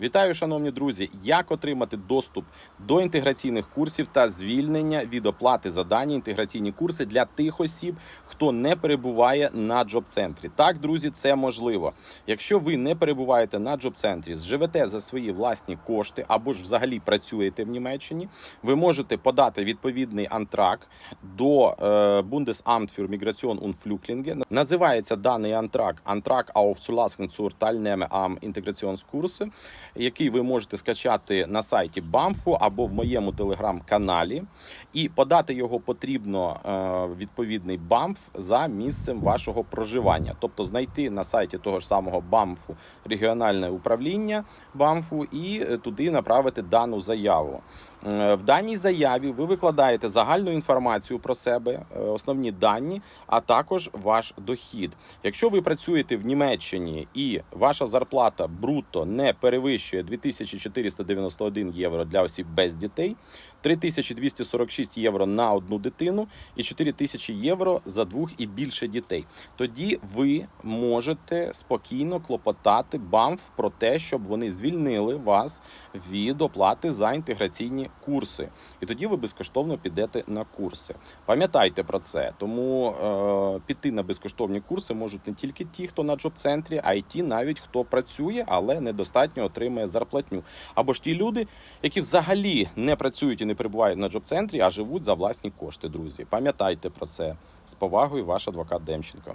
Вітаю, шановні друзі! Як отримати доступ до інтеграційних курсів та звільнення від оплати за дані інтеграційні курси для тих осіб, хто не перебуває на джоб-центрі? Так, друзі, це можливо. Якщо ви не перебуваєте на джоб-центрі, живете за свої власні кошти або ж взагалі працюєте в Німеччині, ви можете подати відповідний антрак до е, Bundesamt für Migration und Flüchtlinge. Називається даний антрак Antrag auf Zulassung zur Teilnahme am Integrationskurs, який ви можете скачати на сайті БАМФу або в моєму телеграм-каналі, і подати його потрібно е, відповідний БАМФ за місцем вашого проживання, тобто знайти на сайті того ж самого БАМФу регіональне управління БАМФу і туди направити дану заяву. Е, В даній заяві ви викладаєте загальну інформацію про себе, е, основні дані, а також ваш дохід. Якщо ви працюєте в Німеччині і ваша зарплата бруто не перевищує 2491 євро для осіб без дітей, 3246 євро на одну дитину і 4000 євро за двох і більше дітей, тоді ви можете спокійно клопотати БАМФ про те, щоб вони звільнили вас від оплати за інтеграційні курси. І тоді ви безкоштовно підете на курси. Пам'ятайте про це, тому е, піти на безкоштовні курси можуть не тільки ті, хто на джоб-центрі, а й ті, навіть хто працює, але недостатньо отримує зарплатню. Або ж ті люди, які взагалі не працюють і не перебувають на джоб-центрі, а живуть за власні кошти. Друзі, пам'ятайте про це з повагою, ваш адвокат Демченко.